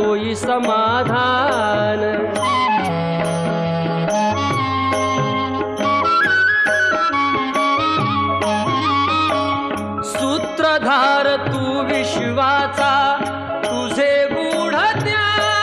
होई समाधान। सूत्रधार तू विश्वाचा